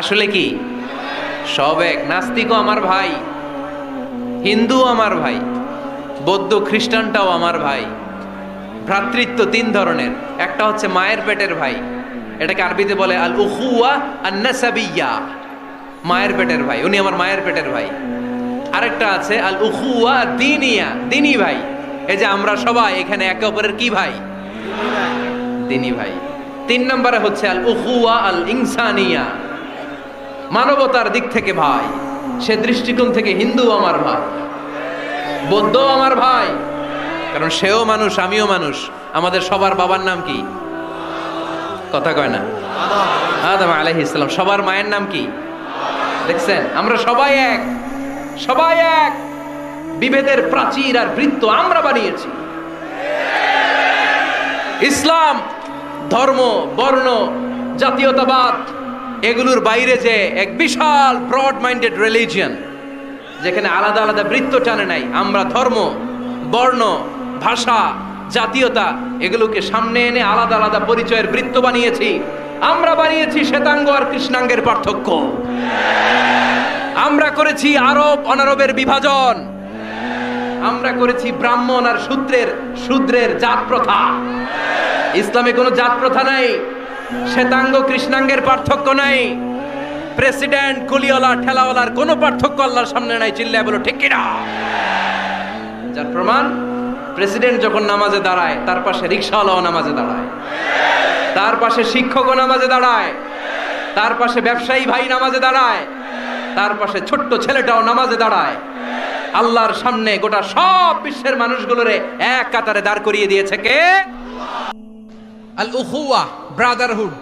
আসলে কি? সব এক নাস্তিকও আমার ভাই হিন্দু আমার ভাই, বৌদ্ধ খ্রিস্টানটাও আমার ভাই, ভ্রাতৃত্ব তিন ধরনের। একটা হচ্ছে মায়ের পেটের ভাই, এটাকে আরবিতে বলে আল উহুয়া মায়ের পেটের ভাই, উনি আমার মায়ের পেটের ভাই। আরেকটা আছে আল উখুয়া দিনিয়া, দিনী ভাই। এই যে আমরা সবাই এখানে একে অপরের কি ভাই? দিনী ভাই। তিন নম্বরে হচ্ছে আল উহুয়া আল ইনসানিয়া মানবতার দিক থেকে ভাই, সে দৃষ্টিকোণ থেকে হিন্দু আমার ভাই বৌদ্ধ আমার ভাই, কারণ সেও মানুষ, আমিও মানুষ, আমাদের সবার বাবার নাম কি? কথা কয় না। আদম আলাইহিস ইসলাম সবার মায়ের নাম কি? দেখছেন? আমরা সবাই এক সবাই এক। বিভেদের প্রাচীর আর বৃত্ত আমরা বানিয়েছি। ইসলাম, ধর্ম, বর্ণ, জাতীয়তাবাদ এগুলোর বাইরে যে এক বিশাল ব্রড মাইন্ডেড রিলিজিয়ন যেখানে আলাদা আলাদা বৃত্ত টানে নাই, আমরা ধর্ম, বর্ণ, ভাষা, জাতীয়তা, এগুলোকে সামনে এনে আলাদা আলাদা পরিচয়ের বৃত্ত বানিয়েছি। আমরা বানিয়েছি শ্বেতাঙ্গ আর কৃষ্ণাঙ্গের পার্থক্য। আমরা করেছি আরব অনারবের বিভাজন। আমরা করেছি ব্রাহ্মণ আর শূদ্রের শূদ্রের জাত প্রথা। ইসলামে কোনো জাত প্রথা নাই। শ্বেতাঙ্গ কৃষ্ণাঙ্গের পার্থক্য নাই। প্রেসিডেন্ট কুলিওয়ালা ঠেলাওয়ালার কোনো পার্থক্য আল্লাহর সামনে নাই। চিল্লায় বলো, ঠিক কিনা? যার প্রমাণ, প্রেসিডেন্ট যখন নামাজে দাঁড়ায়, তার পাশে রিক্সাওয়ালাও নামাজে দাঁড়ায়। তার পাশে শিক্ষকও নামাজে দাঁড়ায়। তার পাশে ব্যবসায়ী ভাই নামাজে দাঁড়ায়। তার পাশে ছোট্ট ছেলেটাও নামাজে দাঁড়ায়। আল্লাহর সামনে গোটা সব বিশ্বের মানুষগুলোরে এক কাতারে দাঁড় করিয়ে দিয়েছে কে? আল উখুয়া ব্রাদারহুড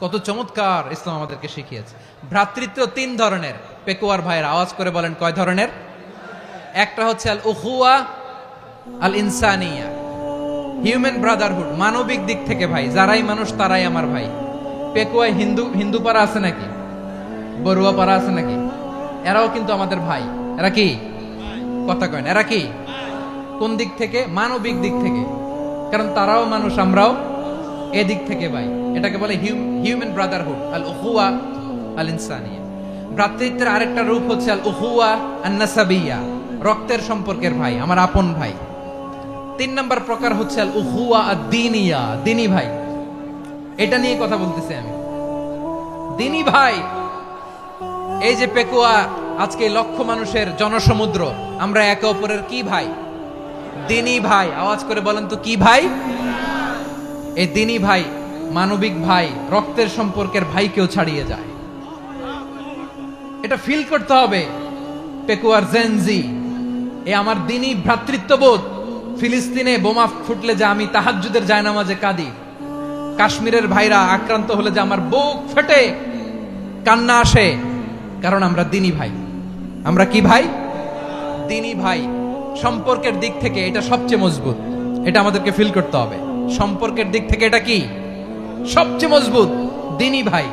কত চমৎকার ইসলাম আমাদেরকে শিখিয়েছে। ভ্রাতৃত্ব তিন ধরনের। পেকুয়ার ভাইয়ের আওয়াজ করে বলেন কয় ধরনের? একটা হচ্ছে আল উখুয়া আল ইনসানিয়া হিউম্যান ব্রাদারহুড মানবিক দিক থেকে ভাই। যারাই মানুষ, তারাই আমার ভাই। পেকুয়ায় হিন্দু হিন্দু পাড়া আছে নাকি? বড়ুয়া পাড়া আছে নাকি? এরাও কিন্তু আমাদের ভাই। এরা কি? কথা কয় এরা কি? কোন দিক থেকে? মানবিক দিক থেকে। কারণ তারাও মানুষ, আমরাও এদিক থেকে ভাই। এটাকে বলে হিউম্যান ব্রাদারহুড আল উহুয়া আল ইনসানিয়া ভ্রাতৃত্বের আরেকটা রূপ হচ্ছে আল উহুয়া আন্নাসাবিয়া রক্তের সম্পর্কের ভাই, আমার আপন ভাই। তিন নম্বর প্রকার হচ্ছে আল উহুয়া দিনিয়া দিনী ভাই। এটা নিয়ে কথা বলতেছি আমি। দিনী ভাই, এই যে পেকুয়া, আজকে লক্ষ মানুষের জনসমুদ্র, আমরা একে অপরের কি ভাই? দিনী ভাই, আওয়াজ করে বলেন তো কি ভাই? এই দিনী ভাই, মানবিক ভাই, রক্তের সম্পর্কের ভাইকেও ছাড়িয়ে যায়। এটা ফিল করতে হবে, পেকুয়ার জেনজি এ আমার দিনী ভ্রাতৃত্ববোধ, ফিলিস্তিনে বোমা ফুটলে যে আমি তাহাজ্জুদের জায়নামাজে কাঁদি। কাশ্মীরের ভাইরা আক্রান্ত হলে যে আমার বুক ফেটে, কান্না আসে, কারণ আমরা দিনী ভাই। আমরা কি ভাই? দিনী ভাই। সম্পর্কের দিক থেকে এটা সবচেয়ে মজবুত। এটা আমাদেরকে ফিল করতে হবে। সম্পর্কের দিক থেকে এটা কি? সবচেয়ে মজবুত। দিনী ভাই।